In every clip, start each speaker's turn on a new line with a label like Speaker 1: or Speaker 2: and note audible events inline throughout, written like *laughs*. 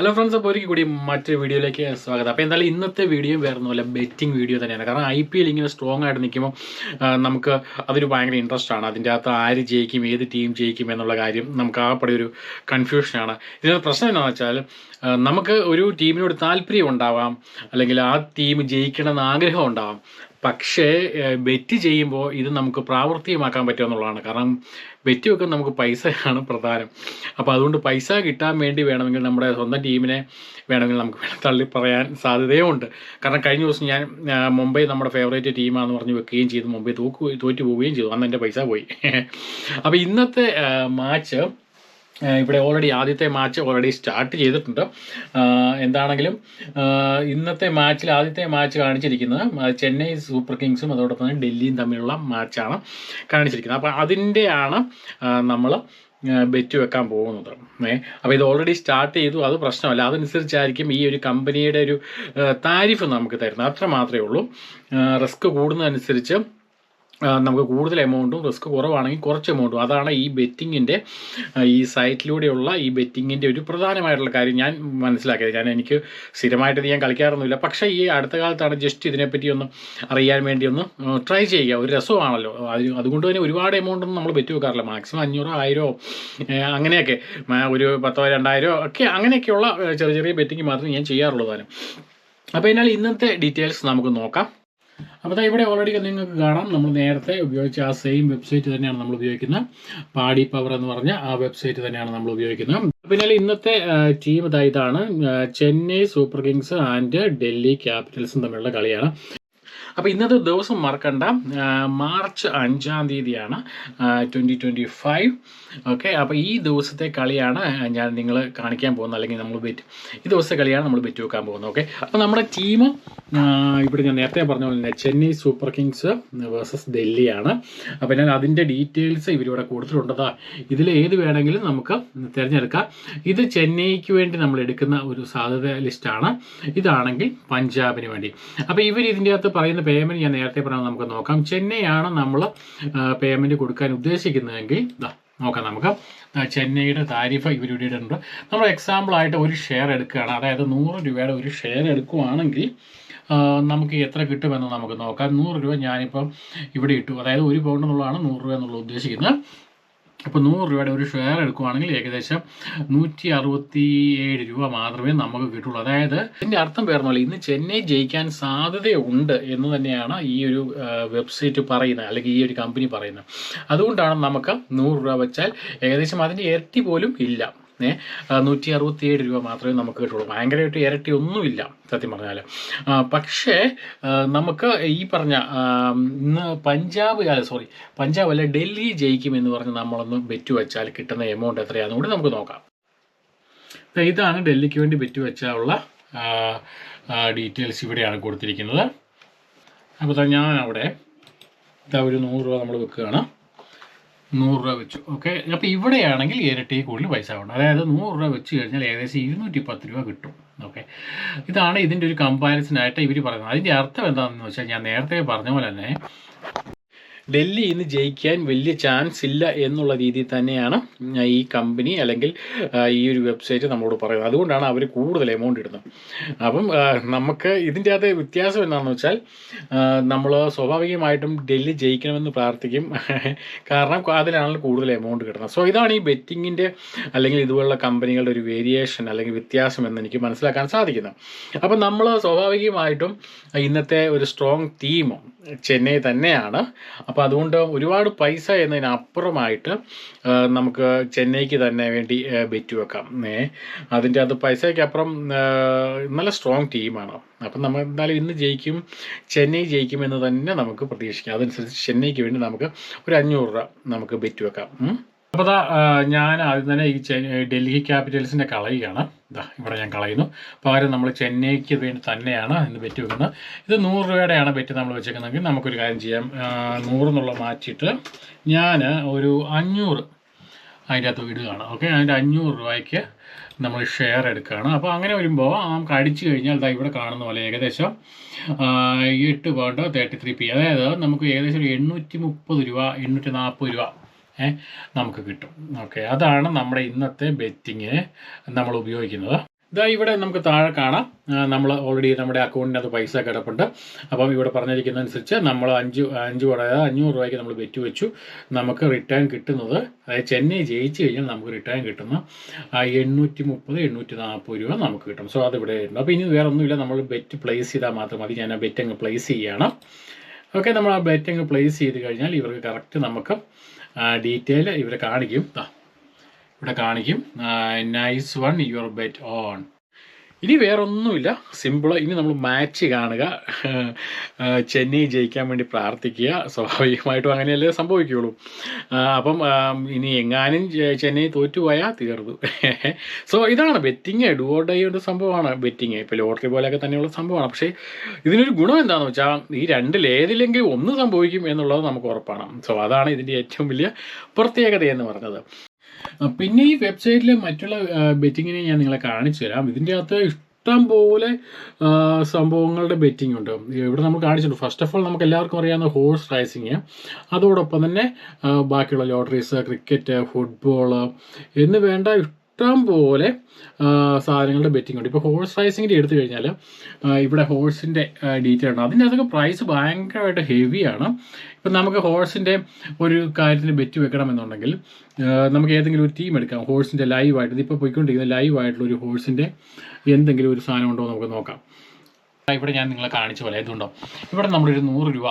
Speaker 1: Hello friends അപ്പോൾ ഒരിക്കൽ കൂടി മറ്റൊരു വീഡിയോയിലേക്ക് സ്വാഗതം. അപ്പോൾ എന്തായാലും ഇന്നത്തെ വീഡിയോ വേറെ ഒന്നുമല്ല ബെറ്റിംഗ് വീഡിയോ തന്നെയാണ്. കാരണം ഐ പി എൽ ഇങ്ങനെ സ്ട്രോങ് ആയിട്ട് നിൽക്കുമ്പോൾ നമുക്ക് അതൊരു ഭയങ്കര ഇൻട്രസ്റ്റ് ആണ്. അതിന്റെ അകത്ത് ആര് ജയിക്കും ഏത് ടീം ജയിക്കും എന്നുള്ള കാര്യം നമുക്ക് ആകെപ്പാടെ ഒരു കൺഫ്യൂഷനാണ് ഇതിനകത്ത് പ്രശ്നം എന്താണെന്ന് വെച്ചാൽ നമുക്ക് ഒരു ടീമിനോട് താല്പര്യം ഉണ്ടാവാം അല്ലെങ്കിൽ ആ ടീം ജയിക്കണമെന്ന് ആഗ്രഹം ഉണ്ടാവാം. പക്ഷേ ബെറ്റ് ചെയ്യുമ്പോൾ ഇത് നമുക്ക് പ്രാവർത്തികമാക്കാൻ പറ്റുമെന്നുള്ളതാണ് കാരണം ബെറ്റ് വെക്കാൻ നമുക്ക് പൈസയാണ് പ്രധാനം. അപ്പോൾ അതുകൊണ്ട് പൈസ കിട്ടാൻ വേണ്ടി വേണമെങ്കിൽ നമ്മുടെ സ്വന്തം ടീമിനെ വേണമെങ്കിൽ നമുക്ക് തള്ളി പറയാൻ സാധ്യതയുമുണ്ട്. കാരണം കഴിഞ്ഞ ദിവസം ഞാൻ മുംബൈ നമ്മുടെ ഫേവറേറ്റ് ടീമാണെന്ന് പറഞ്ഞ് വെക്കുകയും ചെയ്തു. മുംബൈ തോക്കു തോറ്റു പോവുകയും ചെയ്തു. അന്ന് എന്റെ പൈസ പോയി. *laughs* അപ്പോൾ ഇന്നത്തെ മാച്ച് ഇവിടെ ഓൾറെഡി ആദ്യത്തെ മാച്ച് ഓൾറെഡി സ്റ്റാർട്ട് ചെയ്തിട്ടുണ്ട്. എന്താണെങ്കിലും ഇന്നത്തെ മാച്ചിൽ ആദ്യത്തെ മാച്ച് കാണിച്ചിരിക്കുന്നത് ചെന്നൈ സൂപ്പർ കിങ്സും അതോടൊപ്പം തന്നെ ഡൽഹിയും തമ്മിലുള്ള മാച്ചാണ് കാണിച്ചിരിക്കുന്നത്. അപ്പോൾ അതിന്റെയാണ് നമ്മൾ ബെറ്റ് വെക്കാൻ പോകുന്നത്. ഏ അപ്പോൾ ഇത് ഓൾറെഡി സ്റ്റാർട്ട് ചെയ്തു. അത് പ്രശ്നമല്ല. അതനുസരിച്ചായിരിക്കും ഈ ഒരു കമ്പനിയുടെ ഒരു താരിഫ് നമുക്ക് തരുന്നത്. അത്ര മാത്രമേ ഉള്ളൂ. റിസ്ക് കൂടുന്നതനുസരിച്ച് നമുക്ക് കൂടുതൽ എമൗണ്ടും റിസ്ക് കുറവാണെങ്കിൽ കുറച്ച് എമൗണ്ടും അതാണ് ഈ ബെറ്റിങ്ങിന്റെ ഈ സൈറ്റിലൂടെയുള്ള ഈ ബെറ്റിങ്ങിന്റെ ഒരു പ്രധാനമായിട്ടുള്ള കാര്യം ഞാൻ മനസ്സിലാക്കിയത്. ഞാൻ എനിക്ക് സ്ഥിരമായിട്ട് ഞാൻ കളിക്കാറൊന്നുമില്ല. പക്ഷേ ഈ അടുത്ത കാലത്താണ് ജസ്റ്റ് ഇതിനെപ്പറ്റി ഒന്ന് അറിയാൻ വേണ്ടി ഒന്ന് ട്രൈ ചെയ്യുക. ഒരു രസമാണല്ലോ. അത് അതുകൊണ്ട് തന്നെ ഒരുപാട് എമൗണ്ടൊന്നും നമ്മൾ ബെറ്റ് വെക്കാറില്ല. മാക്സിമം അഞ്ഞൂറോ ആയിരോ അങ്ങനെയൊക്കെ ഒരു പത്തോ രണ്ടായിരോ ഒക്കെ അങ്ങനെയൊക്കെയുള്ള ചെറിയ ചെറിയ ബെറ്റിങ് മാത്രമേ ഞാൻ ചെയ്യാറുള്ളൂ താനും. അപ്പോൾ എന്നാൽ ഇന്നത്തെ ഡീറ്റെയിൽസ് നമുക്ക് നോക്കാം. അപ്പോൾ ഇവിടെ ഓൾറെഡി നിങ്ങൾക്ക് കാണാം. നമ്മൾ നേരത്തെ ഉപയോഗിച്ച ആ സെയിം വെബ്സൈറ്റ് തന്നെയാണ് നമ്മൾ ഉപയോഗിക്കുന്നത്. പാടി പവർ എന്ന് പറഞ്ഞ ആ വെബ്സൈറ്റ് തന്നെയാണ് നമ്മൾ ഉപയോഗിക്കുന്നത്. പിന്നെ ഇന്നത്തെ ടീം ഇതാ ഇതാണ്. Chennai super kings and Delhi ക്യാപിറ്റൽസും തമ്മിലുള്ള കളിയാണ്. അപ്പോൾ ഇന്നത്തെ ദിവസം മറക്കണ്ട. മാർച്ച് അഞ്ചാം തീയതിയാണ് ട്വന്റി ട്വന്റി ഫൈവ് ഓക്കെ അപ്പോൾ ഈ ദിവസത്തെ കളിയാണ് ഞാൻ നിങ്ങൾ കാണിക്കാൻ പോകുന്നത് അല്ലെങ്കിൽ നമ്മൾ ബെറ്റ് ഈ ദിവസത്തെ കളിയാണ് നമ്മൾ ബെറ്റ് വെക്കാൻ പോകുന്നത്. ഓക്കെ അപ്പോൾ നമ്മുടെ ടീം ഇവിടെ ഞാൻ നേരത്തെ പറഞ്ഞ പോലെ തന്നെ ചെന്നൈ സൂപ്പർ കിങ്സ് വേഴ്സസ് ഡൽഹിയാണ്. അപ്പോൾ ഞാൻ അതിന്റെ ഡീറ്റെയിൽസ് ഇവരിവിടെ കൊടുത്തിട്ടുണ്ടതാ ഇതിൽ ഏത് വേണമെങ്കിലും നമുക്ക് തിരഞ്ഞെടുക്കാം. ഇത് ചെന്നൈക്ക് വേണ്ടി നമ്മൾ എടുക്കുന്ന ഒരു സാധ്യത ലിസ്റ്റാണ് ഇതാണെങ്കിൽ പഞ്ചാബിന് വേണ്ടി. അപ്പോൾ ഇവർ ഇതിന്റെ അകത്ത് പറയുന്ന പേയ്മെന്റ് ഞാൻ നേരത്തെ പറഞ്ഞത് നമുക്ക് നോക്കാം. ചെന്നൈ ആണ് നമ്മൾ പേയ്മെന്റ് കൊടുക്കാൻ ഉദ്ദേശിക്കുന്നതെങ്കിൽ നോക്കാം നമുക്ക്. ചെന്നൈയുടെ താരിഫ് ഇവരുടെ ഉണ്ട് നമ്മൾ എക്സാമ്പിൾ ആയിട്ട് ഒരു ഷെയർ എടുക്കുകയാണ്. അതായത് നൂറ് രൂപയുടെ ഒരു ഷെയർ എടുക്കുവാണെങ്കിൽ നമുക്ക് എത്ര കിട്ടുമെന്ന് നമുക്ക് നോക്കാം. നൂറ് രൂപ ഞാനിപ്പം ഇവിടെ ഇട്ടു. അതായത് ഒരു പൗണ്ട് എന്നുള്ളതാണ് നൂറ് രൂപ എന്നുള്ള ഉദ്ദേശിക്കുന്നത്. അപ്പോൾ നൂറ് രൂപയുടെ ഒരു ഷെയർ എടുക്കുവാണെങ്കിൽ ഏകദേശം നൂറ്റി അറുപത്തി ഏഴ് രൂപ മാത്രമേ നമുക്ക് കിട്ടുള്ളൂ. അതായത് ഇതിന്റെ അർത്ഥം പേർന്നല്ല ഇന്ന് ചെന്നൈ ജയിക്കാൻ സാധ്യതയുണ്ട് എന്ന് തന്നെയാണ് ഈ ഒരു വെബ്സൈറ്റ് പറയുന്നത് അല്ലെങ്കിൽ ഈ ഒരു കമ്പനി പറയുന്നത്. അതുകൊണ്ടാണ് നമുക്ക് നൂറ് രൂപ വെച്ചാൽ ഏകദേശം അതിന്റെ ഇരട്ടി പോലും ഇല്ല. നൂറ്റി അറുപത്തി ഏഴ് രൂപ മാത്രമേ നമുക്ക് കിട്ടുള്ളൂ. ഭയങ്കരമായിട്ട് ഇരട്ടി ഒന്നുമില്ല സത്യം പറഞ്ഞാൽ പക്ഷേ നമുക്ക് ഈ പറഞ്ഞ ഇന്ന് പഞ്ചാബ് അല്ല സോറി പഞ്ചാബ് അല്ല ഡൽഹി ജയിക്കും എന്ന് പറഞ്ഞ് നമ്മളൊന്ന് ബെറ്റ് വെച്ചാൽ കിട്ടുന്ന എമൗണ്ട് എത്രയാണെന്ന് കൂടി നമുക്ക് നോക്കാം. ഇതാണ് ഡൽഹിക്ക് വേണ്ടി ബെറ്റ് വെച്ചാലുള്ള ഡീറ്റെയിൽസ് ഇവിടെയാണ് കൊടുത്തിരിക്കുന്നത്. അപ്പോൾ ഞാൻ അവിടെ ഇതാ ഒരു നൂറ് രൂപ നമ്മൾ വെക്കുകയാണ്. നൂറ് രൂപ വെച്ചു. ഓക്കെ അപ്പോൾ ഇവിടെയാണെങ്കിൽ ഇരട്ടി കൂടുതൽ പൈസ വേണം. അതായത് നൂറ് രൂപ വെച്ച് കഴിഞ്ഞാൽ ഏകദേശം ഇരുന്നൂറ്റി പത്ത് രൂപ കിട്ടും. ഓക്കെ ഇതാണ് ഇതിന്റെ ഒരു കമ്പാരിസൺ ആയിട്ട് ഇവർ പറയുന്നത്. അതിന്റെ അർത്ഥം എന്താണെന്ന് വെച്ചാൽ ഞാൻ നേരത്തെ പറഞ്ഞ പോലെ തന്നെ ഡൽഹി ഇന്ന് ജയിക്കാൻ വലിയ ചാൻസ് ഇല്ല എന്നുള്ള രീതിയിൽ തന്നെയാണ് ഈ കമ്പനി അല്ലെങ്കിൽ ഈ ഒരു വെബ്സൈറ്റ് നമ്മളോട് പറയുന്നത്. അതുകൊണ്ടാണ് അവർ കൂടുതൽ എമൗണ്ട് ഇടുന്നത്. അപ്പം നമുക്ക് ഇതിന്റെ അകത്ത് വ്യത്യാസം എന്താണെന്ന് വെച്ചാൽ നമ്മൾ സ്വാഭാവികമായിട്ടും ഡൽഹി ജയിക്കണമെന്ന് പ്രാർത്ഥിക്കും. *laughs* കാരണം അതിലാണല്ലോ കൂടുതൽ എമൗണ്ട് കിട്ടുന്നത്. സോ ഇതാണ് ഈ ബെറ്റിങ്ങിന്റെ അല്ലെങ്കിൽ ഇതുപോലുള്ള കമ്പനികളുടെ ഒരു വേരിയേഷൻ അല്ലെങ്കിൽ വ്യത്യാസം എന്ന് എനിക്ക് മനസ്സിലാക്കാൻ സാധിക്കുന്നത്. അപ്പം നമ്മൾ സ്വാഭാവികമായിട്ടും ഇന്നത്തെ ഒരു സ്ട്രോങ് ടീം ചെന്നൈ തന്നെയാണ്. അപ്പോൾ അതുകൊണ്ട് ഒരുപാട് പൈസ എന്നതിനപ്പുറമായിട്ട് നമുക്ക് ചെന്നൈക്ക് തന്നെ വേണ്ടി ബെറ്റ് വെക്കാം. ഏ അതിന്റെ അത് പൈസയ്ക്കപ്പുറം നല്ല സ്ട്രോങ് ടീമാണ് അപ്പം നമ്മൾ എന്തായാലും ഇന്ന് ജയിക്കും ചെന്നൈ ജയിക്കും എന്ന് തന്നെ നമുക്ക് പ്രതീക്ഷിക്കാം. അതനുസരിച്ച് ചെന്നൈക്ക് വേണ്ടി നമുക്ക് ഒരു അഞ്ഞൂറ് രൂപ നമുക്ക് ബെറ്റ് വെക്കാം. അപ്പോൾ അതാ ഞാൻ ആദ്യം തന്നെ ഈ ഡൽഹി ക്യാപിറ്റൽസിന്റെ കളയുകയാണ്. ഇതാ ഇവിടെ ഞാൻ കളയുന്നു. പകരം നമ്മൾ ചെന്നൈക്ക് വേണ്ടി തന്നെയാണ് ഇന്ന് ബെറ്റ് വെക്കുന്നത്. ഇത് നൂറ് രൂപയുടെയാണ് ബെറ്റ് നമ്മൾ വെച്ചേക്കുന്നതെങ്കിൽ നമുക്കൊരു കാര്യം ചെയ്യാം. നൂറെന്നുള്ള മാറ്റിയിട്ട് ഞാൻ ഒരു അഞ്ഞൂറ് അതിന്റെ അകത്ത് ഇടുകയാണ്. ഓക്കെ? അതിന്റെ അഞ്ഞൂറ് രൂപയ്ക്ക് നമ്മൾ ഷെയർ എടുക്കുകയാണ്. അപ്പോൾ അങ്ങനെ വരുമ്പോൾ നമുക്ക് അടിച്ചു കഴിഞ്ഞാൽ ദാ ഇവിടെ കാണുന്ന പോലെ ഏകദേശം എട്ട് പോയിന്റ് തേർട്ടി ത്രീ പി അതായത് നമുക്ക് ഏകദേശം എണ്ണൂറ്റി മുപ്പത് രൂപ എണ്ണൂറ്റി നാൽപ്പത് രൂപ നമുക്ക് കിട്ടും. ഓക്കെ അതാണ് നമ്മുടെ ഇന്നത്തെ ബെറ്റിങ്ങിന് നമ്മൾ ഉപയോഗിക്കുന്നത്. ഇതാ ഇവിടെ നമുക്ക് താഴെ കാണാം. നമ്മൾ ഓൾറെഡി നമ്മുടെ അക്കൗണ്ടിനകത്ത് പൈസ കിടപ്പുണ്ട്. അപ്പം ഇവിടെ പറഞ്ഞിരിക്കുന്നതനുസരിച്ച് നമ്മൾ അഞ്ച് അഞ്ച് അതായത് അഞ്ഞൂറ് രൂപയ്ക്ക് നമ്മൾ ബെറ്റ് വെച്ചു. നമുക്ക് റിട്ടേൺ കിട്ടുന്നത് അതായത് ചെന്നൈ ജയിച്ചു കഴിഞ്ഞാൽ നമുക്ക് റിട്ടേൺ കിട്ടുന്ന എണ്ണൂറ്റി മുപ്പത് എണ്ണൂറ്റി നാൽപ്പത് രൂപ നമുക്ക് കിട്ടും. സോ അതിവിടെ ഉണ്ട്. അപ്പോൾ ഇനി വേറെ ഒന്നുമില്ല. നമ്മൾ ബെറ്റ് പ്ലേസ് ചെയ്താൽ മാത്രം മതി. ഞാൻ ബെറ്റ് അങ്ങ് പ്ലേസ് ചെയ്യുകയാണ് ഓക്കെ നമ്മൾ ആ ബെറ്റ് അങ്ങ് പ്ലേസ് ചെയ്ത് കഴിഞ്ഞാൽ ഇവർക്ക് കറക്റ്റ് നമുക്ക് ഡീറ്റെയിൽ ഇവിടെ കാണിക്കും. ഇവിടെ കാണിക്കും. Nice one your bet on ഇനി വേറെ ഒന്നുമില്ല സിമ്പിൾ ഇനി നമ്മൾ മാച്ച് കാണുക. ചെന്നൈ ജയിക്കാൻ വേണ്ടി പ്രാർത്ഥിക്കുക. സ്വാഭാവികമായിട്ടും അങ്ങനെയല്ലേ സംഭവിക്കുകയുള്ളൂ. അപ്പം ഇനി എങ്ങാനും ചെന്നൈ തോറ്റുപോയാൽ തീർന്നു. സോ ഇതാണ് ബെറ്റിങ് ഡുവോഡൈയുടെ ഒരു സംഭവമാണ് ബെറ്റിങ് ഇപ്പോൾ ലോട്ടറി പോലെയൊക്കെ തന്നെയുള്ള സംഭവമാണ്. പക്ഷേ ഇതിനൊരു ഗുണം എന്താണെന്ന് വെച്ചാൽ ഈ രണ്ടിൽ ഏതിലെങ്കിലും ഒന്ന് സംഭവിക്കും എന്നുള്ളത് നമുക്ക് ഉറപ്പാണ്. സോ അതാണ് ഇതിന്റെ ഏറ്റവും വലിയ പ്രത്യേകത എന്ന് പറഞ്ഞത്. പിന്നെ ഈ വെബ്സൈറ്റിലെ മറ്റുള്ള ബെറ്റിങ്ങിനെ ഞാൻ നിങ്ങളെ കാണിച്ചു തരാം. ഇതിന്റെ അകത്ത് ഇഷ്ടം പോലെ സംഭവങ്ങളുടെ ബെറ്റിംഗ് ഉണ്ട്. ഇവിടെ നമ്മൾ കാണിച്ചിട്ടുണ്ട്. ഫസ്റ്റ് ഓഫ് ഓൾ നമുക്ക് എല്ലാവർക്കും അറിയാവുന്ന ഹോഴ്സ് റൈസിങ് അതോടൊപ്പം തന്നെ ബാക്കിയുള്ള ലോട്ടറീസ് ക്രിക്കറ്റ് ഫുട്ബോൾ എന്ന് വേണ്ട ഇഷ്ടം പോലെ സാധനങ്ങളുടെ ബെറ്റിംഗ് ഉണ്ട്. ഇപ്പോൾ ഹോഴ്സ് റൈസിങ്ങിന്റെ എടുത്തു കഴിഞ്ഞാൽ ഇവിടെ ഹോഴ്സിന്റെ ഡീറ്റെയിൽ ഉണ്ട്. അതിന്റെ അതൊക്കെ പ്രൈസ് ഭയങ്കരമായിട്ട് ഹെവിയാണ് ഇപ്പം നമുക്ക് ഹോഴ്സിന്റെ ഒരു കാര്യത്തിന് ബെറ്റ് വെക്കണമെന്നുണ്ടെങ്കിൽ നമുക്ക് ഏതെങ്കിലും ഒരു ടീം എടുക്കാം. ഹോഴ്സിന്റെ ലൈവായിട്ട് ഇതിപ്പോൾ പോയിക്കൊണ്ടിരിക്കുന്ന ലൈവായിട്ടുള്ള ഒരു ഹോഴ്സിന്റെ എന്തെങ്കിലും ഒരു സാധനം ഉണ്ടോ നമുക്ക് നോക്കാം. ഇവിടെ ഞാൻ നിങ്ങളെ കാണിച്ച പോലെ. ഇതുണ്ടോ? ഇവിടെ നമ്മളൊരു നൂറ് രൂപ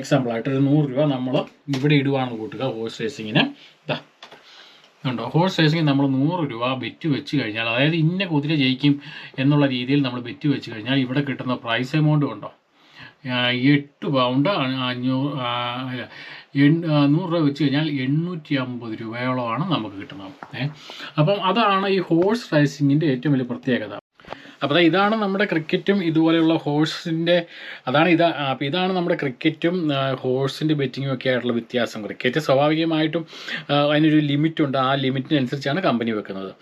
Speaker 1: എക്സാമ്പിളായിട്ട് ഒരു നൂറ് രൂപ നമ്മൾ ഇവിടെ ഇടുവാണ് കൂട്ടുക ഹോഴ്സ് റേസിങ്ങിന് ഇതാ ഉണ്ടോ? ഹോഴ്സ് റേസിംഗ് നമ്മൾ നൂറ് രൂപ ബെറ്റ് വെച്ച് കഴിഞ്ഞാൽ അതായത് ഇന്ന കുതിര ജയിക്കും എന്നുള്ള രീതിയിൽ നമ്മൾ ബെറ്റ് വെച്ച് കഴിഞ്ഞാൽ ഇവിടെ കിട്ടുന്ന പ്രൈസ് എമൗണ്ട് ഉണ്ടോ? എട്ട് പൗണ്ട് അഞ്ഞൂറ് നൂറ് രൂപ വെച്ച് കഴിഞ്ഞാൽ എണ്ണൂറ്റി അമ്പത് രൂപയോളമാണ് നമുക്ക് കിട്ടുന്നത്. അപ്പം അതാണ് ഈ ഹോഴ്സ് റൈസിങ്ങിന്റെ ഏറ്റവും വലിയ പ്രത്യേകത. അപ്പോൾ ഇതാണ് നമ്മുടെ ക്രിക്കറ്റും ഇതുപോലെയുള്ള ഹോഴ്സിന്റെ അതാണ് ഇതാ അപ്പോൾ ഇതാണ് നമ്മുടെ ക്രിക്കറ്റും ഹോഴ്സിന്റെ ബെറ്റിങ്ങും ഒക്കെ ആയിട്ടുള്ള വ്യത്യാസം. ക്രിക്കറ്റ് സ്വാഭാവികമായിട്ടും അതിനൊരു ലിമിറ്റുണ്ട്. ആ ലിമിറ്റിനനുസരിച്ചാണ് കമ്പനി വെക്കുന്നത്.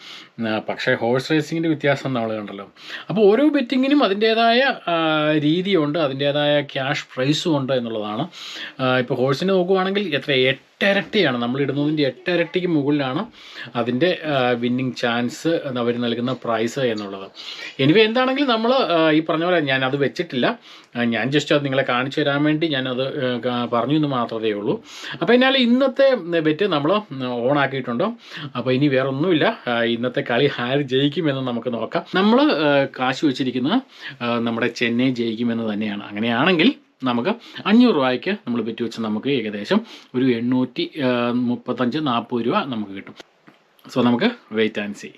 Speaker 1: പക്ഷേ ഹോഴ്സ് റേസിങ്ങിന്റെ വ്യത്യാസം നമ്മൾ കണ്ടല്ലോ. അപ്പോൾ ഓരോ ബെറ്റിങ്ങിനും അതിന്റേതായ രീതിയുണ്ട് അതിന്റേതായ ക്യാഷ് പ്രൈസും ഉണ്ട് എന്നുള്ളതാണ്. ഇപ്പോൾ ഹോഴ്സിന് നോക്കുവാണെങ്കിൽ എത്ര? എട്ടരട്ടിയാണ്. നമ്മൾ ഇടുന്നതിന്റെ എട്ടരട്ടിക്ക് മുകളിലാണ് അതിന്റെ വിന്നിങ് ചാൻസ് അവർ നൽകുന്ന പ്രൈസ് എന്നുള്ളത്. എനിവേ എന്താണെങ്കിലും നമ്മൾ ഈ പറഞ്ഞ പോലെ ഞാൻ അത് വെച്ചിട്ടില്ല. ഞാൻ ജസ്റ്റ് അത് നിങ്ങളെ കാണിച്ചു തരാൻ വേണ്ടി ഞാനത് പറഞ്ഞു എന്ന് മാത്രമേ ഉള്ളൂ. അപ്പോൾ എന്നാൽ ഇന്നത്തെ ബെറ്റ് നമ്മൾ ഓൺ ആക്കിയിട്ടുണ്ട്? അപ്പോൾ ഇനി വേറെ ഒന്നുമില്ല ഇന്നത്തെ കളി ആര് ജയിക്കുമെന്ന് നമുക്ക് നോക്കാം. നമ്മൾ കാശ് വെച്ചിരിക്കുന്നത് നമ്മുടെ ചെന്നൈ ജയിക്കുമെന്ന് തന്നെയാണ്. അങ്ങനെയാണെങ്കിൽ നമുക്ക് അഞ്ഞൂറ് രൂപയ്ക്ക് നമ്മൾ വിറ്റ് വെച്ച് നമുക്ക് ഏകദേശം ഒരു എണ്ണൂറ്റി മുപ്പത്തഞ്ച് നാൽപ്പത് രൂപ നമുക്ക് കിട്ടും. സോ നമുക്ക് വെയിറ്റ് ആൻഡ് സീ